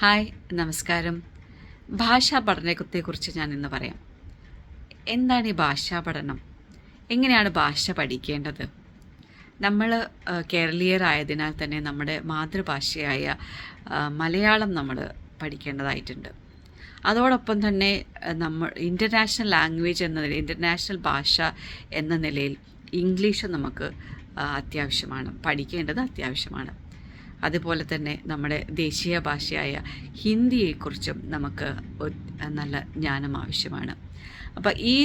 Hi നമസ്കാരം. ഭാഷാ പഠനത്തെക്കുറിച്ച് ഞാൻ ഇന്ന് പറയാം. എന്താണ് ഈ ഭാഷാ പഠനം? എങ്ങനെയാണ് ഭാഷ പഠിക്കേണ്ടത്? നമ്മൾ കേരളീയരായതിനാൽ തന്നെ നമ്മുടെ മാതൃഭാഷയായ മലയാളം നമ്മൾ പഠിക്കേണ്ടതായിട്ടുണ്ട്. അതോടൊപ്പം തന്നെ നമ്മൾ ഇന്റർനാഷണൽ ലാംഗ്വേജ് എന്ന നിലയിൽ ഇന്റർനാഷണൽ ഭാഷ എന്ന നിലയിൽ ഇംഗ്ലീഷ് നമുക്ക് അത്യാവശ്യമാണ്. പഠിക്കേണ്ടത് അത്യാവശ്യമാണ്. അതുപോലെ തന്നെ നമ്മുടെ ദേശീയ ഭാഷയായ ഹിന്ദിയെക്കുറിച്ചും നമുക്ക് നല്ല ജ്ഞാനം ആവശ്യമാണ്. അപ്പോൾ ഈ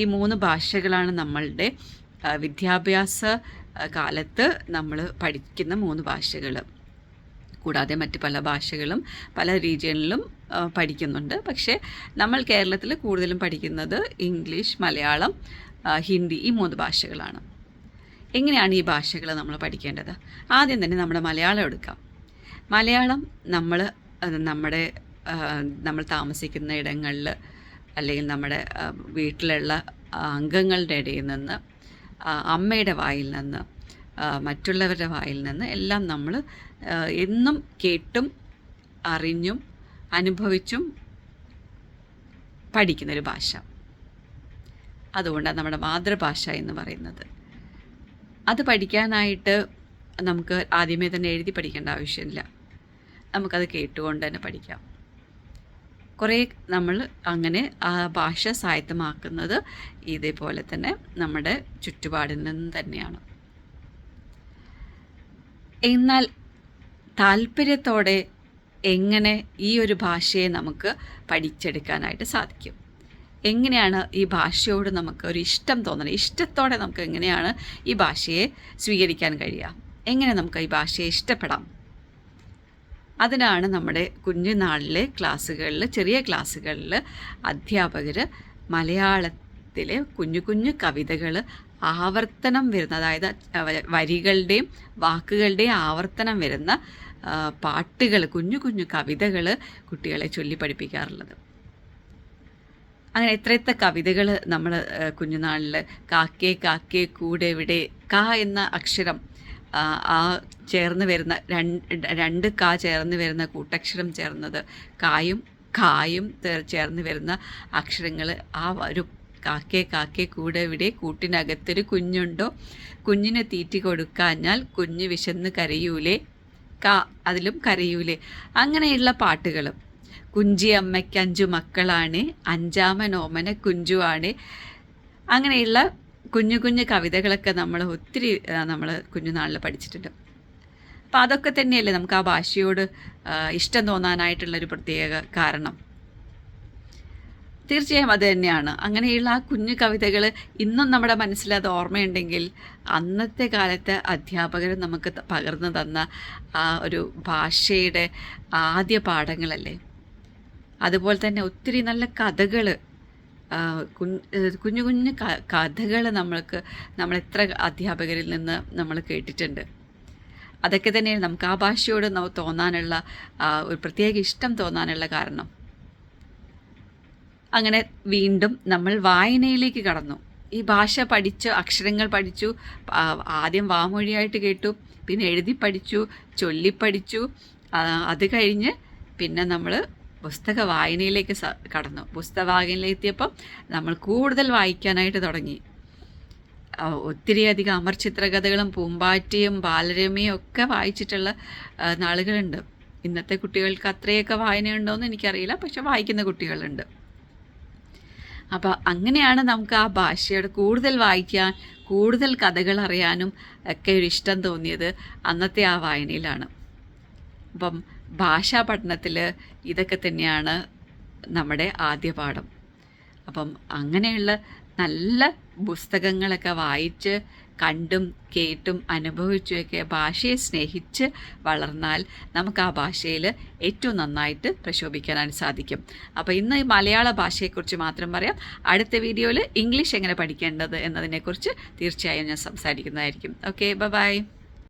ഈ മൂന്ന് ഭാഷകളാണ് നമ്മളുടെ വിദ്യാഭ്യാസ കാലത്ത് നമ്മൾ പഠിക്കുന്ന മൂന്ന് ഭാഷകൾ കൂടാതെ മറ്റ് പല ഭാഷകളും പല റീജിയണിലും പഠിക്കുന്നുണ്ട്. പക്ഷേ നമ്മൾ കേരളത്തിൽ കൂടുതലും പഠിക്കുന്നത് ഇംഗ്ലീഷ് മലയാളം ഹിന്ദി ഈ മൂന്ന് ഭാഷകളാണ്. എങ്ങനെയാണ് ഈ ഭാഷകൾ നമ്മൾ പഠിക്കേണ്ടത്? ആദ്യം തന്നെ നമ്മുടെ മലയാളം എടുക്കാം. മലയാളം നമ്മൾ നമ്മുടെ നമ്മൾ താമസിക്കുന്ന ഇടങ്ങളിൽ അല്ലെങ്കിൽ നമ്മുടെ വീട്ടിലുള്ള അംഗങ്ങളുടെ ഇടയിൽ നിന്ന് അമ്മയുടെ വായിൽ നിന്ന് മറ്റുള്ളവരുടെ വായിൽ നിന്ന് എല്ലാം നമ്മൾ എന്നും കേട്ടും അറിഞ്ഞും അനുഭവിച്ചും പഠിക്കുന്നൊരു ഭാഷ. അതുകൊണ്ടാണ് നമ്മുടെ മാതൃഭാഷ എന്ന് പറയുന്നത്. അത് പഠിക്കാനായിട്ട് നമുക്ക് ആദ്യമേ തന്നെ എഴുതി പഠിക്കേണ്ട ആവശ്യമില്ല. നമുക്കത് കേട്ടുകൊണ്ട് തന്നെ പഠിക്കാം. കുറേ നമ്മൾ അങ്ങനെ ആ ഭാഷ സായത്തമാക്കുന്നത് ഇതേപോലെ തന്നെ നമ്മുടെ ചുറ്റുപാടിൽ നിന്ന് തന്നെയാണ്. എന്നാൽ താല്പര്യത്തോടെ എങ്ങനെ ഈ ഒരു ഭാഷയെ നമുക്ക് പഠിച്ചെടുക്കാനായിട്ട് സാധിക്കും? എങ്ങനെയാണ് ഈ ഭാഷയോട് നമുക്ക് ഒരു ഇഷ്ടം തോന്നണം ഇഷ്ടത്തോടെ നമുക്ക് എങ്ങനെയാണ് ഈ ഭാഷയെ സ്വീകരിക്കാൻ കഴിയുക? എങ്ങനെ നമുക്ക് ഈ ഭാഷയെ ഇഷ്ടപ്പെടാം? അതിനാണ് നമ്മുടെ കുഞ്ഞുനാളിലെ ക്ലാസ്സുകളിൽ ചെറിയ ക്ലാസ്സുകളിൽ അധ്യാപകർ മലയാളത്തിലെ കുഞ്ഞു കുഞ്ഞു കവിതകൾ ആവർത്തനം വരുന്ന അതായത് വരികളുടെയും വാക്കുകളുടെയും ആവർത്തനം വരുന്ന പാട്ടുകൾ കുഞ്ഞു കുഞ്ഞു കവിതകൾ കുട്ടികളെ ചൊല്ലി പഠിപ്പിക്കാറുള്ളത്. അങ്ങനെ എത്രയെത്ര കവിതകൾ നമ്മൾ കുഞ്ഞുനാളിൽ കാക്കേ കാക്കേ കൂടെ ഇവിടെ കാ എന്ന അക്ഷരം ആ, ചേർന്ന് വരുന്ന രണ്ട് കാ ചേർന്ന് വരുന്ന കൂട്ടക്ഷരം ചേർന്നത് കായും കായും ചേർന്ന് വരുന്ന അക്ഷരങ്ങൾ ആ ഒരു കാക്കേ കാക്കേ കൂടെ ഇവിടെ കൂട്ടിനകത്തൊരു കുഞ്ഞുണ്ടോ കുഞ്ഞിനെ തീറ്റി കൊടുക്കാഞ്ഞാൽ കുഞ്ഞ് വിശന്ന് കരയൂലേ കാ അതിലും കരയൂലേ അങ്ങനെയുള്ള പാട്ടുകൾ കുഞ്ചി അമ്മയ്ക്ക് അഞ്ചു മക്കളാണ് അഞ്ചാമൻ ഓമന കുഞ്ചുവാണ് അങ്ങനെയുള്ള കുഞ്ഞു കുഞ്ഞു കവിതകളൊക്കെ നമ്മൾ ഒത്തിരി നമ്മൾ കുഞ്ഞുനാളിൽ പഠിച്ചിട്ടുണ്ട്. അപ്പോൾ അതൊക്കെ തന്നെയല്ലേ നമുക്ക് ആ ഭാഷയോട് ഇഷ്ടം തോന്നാനായിട്ടുള്ളൊരു പ്രത്യേക കാരണം. തീർച്ചയായും അത് തന്നെയാണ്. അങ്ങനെയുള്ള ആ കുഞ്ഞു കവിതകൾ ഇന്നും നമ്മുടെ മനസ്സിൽ അത് ഓർമ്മയുണ്ടെങ്കിൽ അന്നത്തെ കാലത്തെ അധ്യാപകർ നമുക്ക് പകർന്നു തന്ന ആ ഒരു ഭാഷയുടെ ആദ്യ പാഠങ്ങളല്ലേ? അതുപോലെ തന്നെ ഒത്തിരി നല്ല കഥകൾ കുഞ്ഞു കുഞ്ഞു കഥകൾ നമ്മൾക്ക് നമ്മൾ എത്ര അധ്യാപകരിൽ നിന്ന് നമ്മൾ കേട്ടിട്ടുണ്ട്. അതൊക്കെ തന്നെയാണ് നമുക്ക് ആ ഭാഷയോട് നമുക്ക് തോന്നാനുള്ള ഒരു പ്രത്യേക ഇഷ്ടം തോന്നാനുള്ള കാരണം. അങ്ങനെ വീണ്ടും നമ്മൾ വായനയിലേക്ക് കടന്നു. ഈ ഭാഷ പഠിച്ചു അക്ഷരങ്ങൾ പഠിച്ചു ആദ്യം വാമൊഴിയായിട്ട് കേട്ടു പിന്നെ എഴുതി പഠിച്ചു ചൊല്ലിപ്പഠിച്ചു പഠിച്ചു അത് കഴിഞ്ഞ് പിന്നെ നമ്മൾ പുസ്തക വായനയിലേക്ക് കടന്നു. പുസ്തക വായനയിലെത്തിയപ്പം നമ്മൾ കൂടുതൽ വായിക്കാനായിട്ട് തുടങ്ങി. ഒത്തിരിയധികം അമർ ചിത്രകഥകളും പൂമ്പാറ്റിയും ബാലരമയും ഒക്കെ വായിച്ചിട്ടുള്ള നാളുകളുണ്ട്. ഇന്നത്തെ കുട്ടികൾക്ക് അത്രയൊക്കെ വായനയുണ്ടോയെന്ന് എനിക്കറിയില്ല. പക്ഷെ വായിക്കുന്ന കുട്ടികളുണ്ട്. അപ്പോൾ അങ്ങനെയാണ് നമുക്ക് ആ ഭാഷയോട് കൂടുതൽ വായിക്കാൻ കൂടുതൽ കഥകൾ അറിയാനും ഒക്കെ ഒരു ഇഷ്ടം തോന്നിയത് അന്നത്തെ ആ വായനയിലാണ്. അപ്പം ഭാഷാ പഠനത്തിൽ ഇതൊക്കെ തന്നെയാണ് നമ്മുടെ ആദ്യ പാഠം. അപ്പം അങ്ങനെയുള്ള നല്ല പുസ്തകങ്ങളൊക്കെ വായിച്ച് കണ്ടും കേട്ടും അനുഭവിച്ചുമൊക്കെ ഭാഷയെ സ്നേഹിച്ച് വളർന്നാൽ നമുക്ക് ആ ഭാഷയിൽ ഏറ്റവും നന്നായിട്ട് പ്രശോഭിക്കാനായിട്ട് സാധിക്കും. അപ്പോൾ ഇന്ന് ഈ മലയാള ഭാഷയെക്കുറിച്ച് മാത്രം പറയാം. അടുത്ത വീഡിയോയിൽ ഇംഗ്ലീഷ് എങ്ങനെ പഠിക്കേണ്ടത് എന്നതിനെക്കുറിച്ച് തീർച്ചയായും ഞാൻ സംസാരിക്കുന്നതായിരിക്കും. Okay bye.